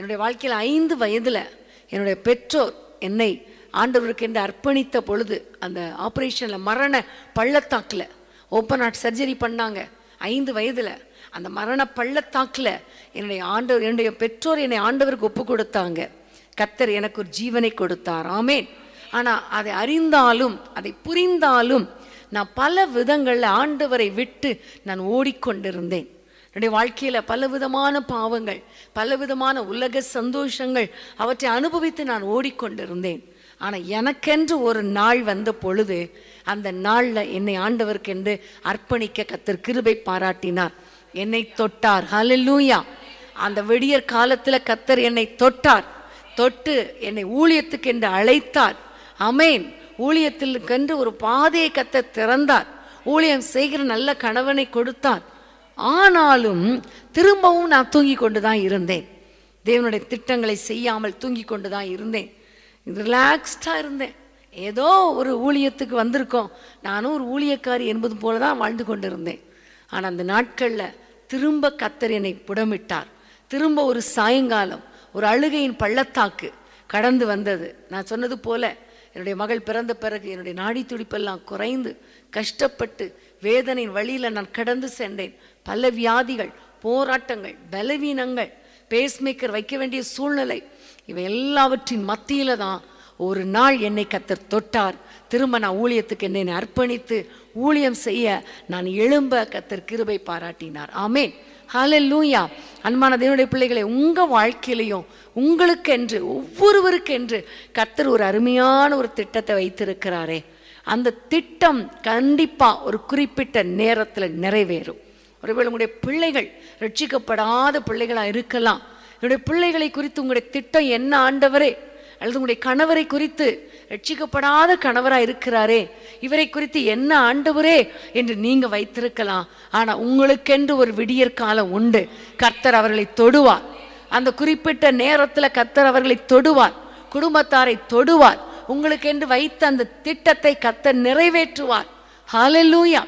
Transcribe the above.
என்னுடைய வாழ்க்கையில் ஐந்து வயதில் என்னுடைய பெற்றோர் என்னை ஆண்டவருக்கு என்று அர்ப்பணித்த பொழுது அந்த ஆப்ரேஷனில் மரண பள்ளத்தாக்கில் ஓப்பன் ஹார்ட் சர்ஜரி பண்ணாங்க. ஐந்து வயதில் அந்த மரண பள்ளத்தாக்கில் என்னுடைய ஆண்டவர் என்னுடைய பெற்றோர் என்னை ஆண்டவருக்கு ஒப்பு கொடுத்தாங்க. கத்தர் எனக்கு ஒரு ஜீவனை கொடுத்தார். ஆமேன். ஆனால் அதை அறிந்தாலும் அதை புரிந்தாலும் நான் பல விதங்களில் ஆண்டவரை விட்டு நான் ஓடிக்கொண்டிருந்தேன். என்னுடைய வாழ்க்கையில் பலவிதமான பாவங்கள் பலவிதமான உலக சந்தோஷங்கள் அவற்றை அனுபவித்து நான் ஓடிக்கொண்டிருந்தேன். ஆனால் எனக்கென்று ஒரு நாள் வந்த பொழுது அந்த நாளில் என்னை ஆண்டவருக்கென்று அர்ப்பணிக்க கத்தர் கிருபை பாராட்டினார். என்னை தொட்டார். ஹalleluya அந்த விடியற் காலத்தில் கத்தர் என்னை தொட்டார். தொட்டு என்னை ஊழியத்துக்கு என்று அழைத்தார். அமேன் ஊழியத்திற்கென்று ஒரு பாதையை கத்த திறந்தார். ஊழியம் செய்கிற நல்ல கணவனை கொடுத்தார். ஆனாலும் திரும்பவும் நான் தூங்கி கொண்டு தான் இருந்தேன். தேவனுடைய திட்டங்களை செய்யாமல் தூங்கி கொண்டு தான் இருந்தேன். ரிலாக்ஸ்டாக இருந்தேன். ஏதோ ஒரு ஊழியத்துக்கு வந்திருக்கோம். நானும் ஒரு ஊழியக்காரி என்பது போல தான் வாழ்ந்து கொண்டு இருந்தேன் ஆனால் அந்த நாட்களில் திரும்ப கத்தர் என்னை புடமிட்டார். திரும்ப ஒரு சாயங்காலம் ஒரு அழுகையின் பள்ளத்தாக்கு கடந்து வந்தது. நான் சொன்னது போல என்னுடைய மகள் பிறந்த பிறகு என்னுடைய நாடி துடிப்பெல்லாம் குறைந்து கஷ்டப்பட்டு வேதனையின் வழியில் நான் கடந்து சென்றேன். பல வியாதிகள் போராட்டங்கள் பலவீனங்கள் பேஸ்மேக்கர் வைக்க வேண்டிய சூழ்நிலை இவை எல்லாவற்றின் மத்தியில் தான் ஒரு நாள் என்னை கத்தர் தொட்டார். திரும்ப நான் ஊழியத்துக்கு என்னை அர்ப்பணித்து ஊழியம் செய்ய நான் எழும்ப கத்தர் கிருபை பாராட்டினார். ஆமேன். ஹalleluya. அன்பான தேவனுடைய பிள்ளைகளை உங்கள் வாழ்க்கையிலையும் உங்களுக்கென்று ஒவ்வொருவருக்கென்று கத்தர் ஒரு அருமையான ஒரு திட்டத்தை வைத்திருக்கிறாரே. அந்த திட்டம் கண்டிப்பாக ஒரு குறிப்பிட்ட நேரத்தில் நிறைவேறும். ஒருவேளை உங்களுடைய பிள்ளைகள் ரட்சிக்கப்படாத பிள்ளைகளாக இருக்கலாம். என்னுடைய பிள்ளைகளை குறித்து உங்களுடைய திட்டம் என்ன ஆண்டவரே? அல்லது உங்களுடைய கணவரை குறித்து ரட்சிக்கப்படாத கணவராக இருக்கிறாரே இவரை குறித்து என்ன ஆண்டவரே என்று நீங்க வைத்திருக்கலாம். ஆனா உங்களுக்கென்று ஒரு விடியற் காலம் உண்டு. கர்த்தர் அவர்களை தொடுவார். அந்த குறிப்பிட்ட நேரத்தில் கர்த்தர் அவர்களை தொடுவார். குடும்பத்தாரை தொடுவார். உங்களுக்கென்று வைத்த அந்த திட்டத்தை கர்த்தர் நிறைவேற்றுவார். ஹாலலூயா